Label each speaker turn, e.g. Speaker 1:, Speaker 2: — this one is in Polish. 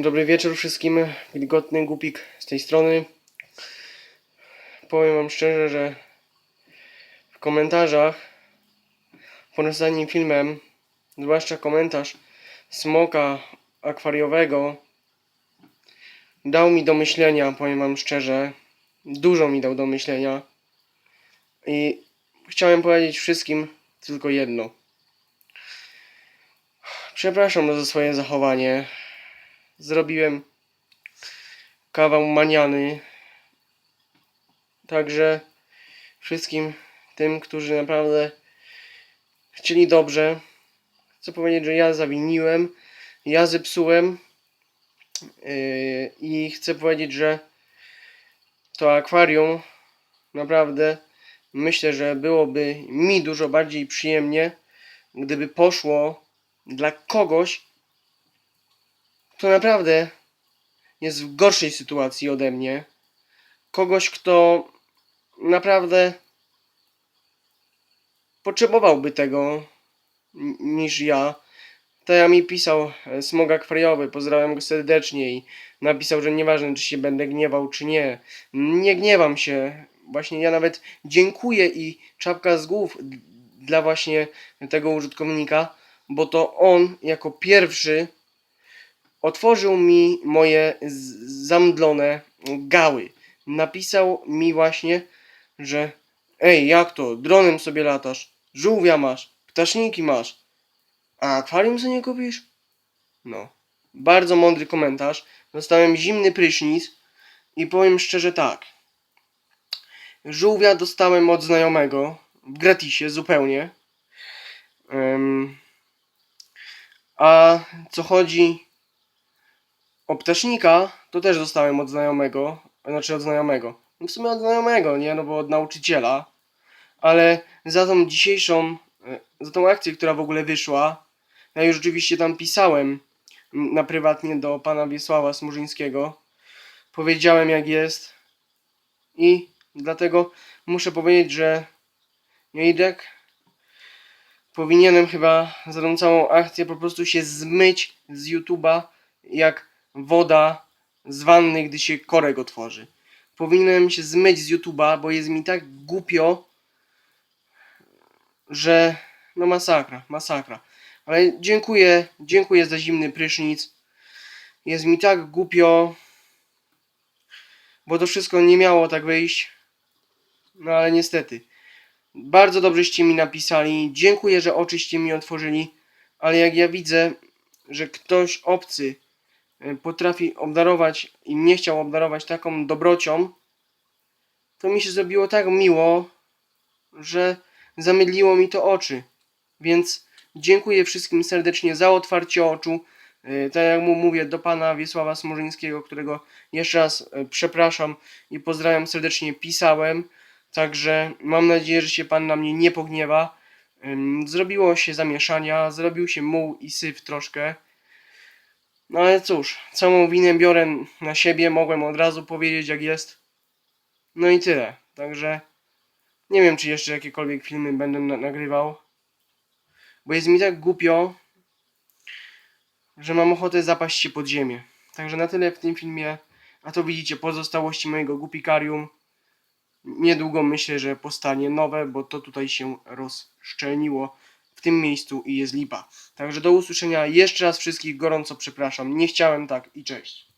Speaker 1: Dobry wieczór wszystkim. Wilgotny Głupik z tej strony. Powiem wam szczerze, że w komentarzach pod ostatnim filmem, zwłaszcza komentarz smoka akwariowego, dał mi do myślenia, powiem wam szczerze. Dużo mi dał do myślenia. I chciałem powiedzieć wszystkim tylko jedno. Przepraszam za swoje zachowanie. Zrobiłem kawał maniany. Także wszystkim tym, którzy naprawdę chcieli dobrze, chcę powiedzieć, że ja zawiniłem, ja zepsułem yy, i chcę powiedzieć, że to akwarium naprawdę myślę, że byłoby mi dużo bardziej przyjemnie, gdyby poszło dla kogoś, kto naprawdę jest w gorszej sytuacji ode mnie. Kogoś, kto naprawdę potrzebowałby tego niż ja. To ja mi pisał e, smog akwariumowy, pozdrawiam go serdecznie i napisał, że nieważne czy się będę gniewał czy nie. Nie gniewam się. Właśnie ja nawet dziękuję i czapka z głów dla właśnie tego użytkownika, bo to on jako pierwszy otworzył mi moje zamdlone gały. Napisał mi właśnie, że ej, jak to, dronem sobie latasz, żółwia masz, ptaszniki masz, a akwarium sobie nie kupisz? No, bardzo mądry komentarz. Dostałem zimny prysznic i powiem szczerze tak. Żółwia dostałem od znajomego w gratisie zupełnie. Em, a co chodzi o ptasznika, to też dostałem od znajomego, znaczy od znajomego. No w sumie od znajomego, nie? No bo od nauczyciela. Ale za tą dzisiejszą, e, za tą akcję, która w ogóle wyszła, ja już oczywiście tam pisałem na prywatnie do pana Wiesława Smurzyńskiego. Powiedziałem jak jest i dlatego muszę powiedzieć, że Jejdek powinienem chyba za tą całą akcję po prostu się zmyć z YouTube'a jak woda z wanny, gdy się korek otworzy. Powinienem się zmyć z YouTube'a, bo jest mi tak głupio, że no masakra, masakra. Ale dziękuję, dziękuję za zimny prysznic. Jest mi tak głupio, bo to wszystko nie miało tak wyjść. No ale niestety. Bardzo dobrzeście mi napisali. Dziękuję, że oczyście mi otworzyli. Ale jak ja widzę, że ktoś obcy potrafi obdarować i mnie chciał obdarować taką dobrocią, to mi się zrobiło tak miło, że zamydliło mi to oczy. Więc dziękuję wszystkim serdecznie za otwarcie oczu. Y, Tak jak mu mówię, do pana Wiesława Smorzyńskiego, którego jeszcze raz y, przepraszam i pozdrawiam serdecznie, pisałem. Także mam nadzieję, że się pan na mnie nie pogniewa. Zrobiło się zamieszania, zrobił się muł i syf troszkę. No ale cóż, całą winę biorę na siebie, mogłem od razu powiedzieć jak jest. No i tyle. Także nie wiem, czy jeszcze jakiekolwiek filmy będę na- nagrywał. Bo jest mi tak głupio, że mam ochotę zapaść się pod ziemię. Także na tyle w tym filmie. A to widzicie pozostałości mojego głupikarium. Niedługo myślę, że powstanie nowe, bo to tutaj się rozszczelniło w tym miejscu i jest lipa. Także do usłyszenia. Jeszcze raz wszystkich gorąco przepraszam. Nie chciałem tak i cześć.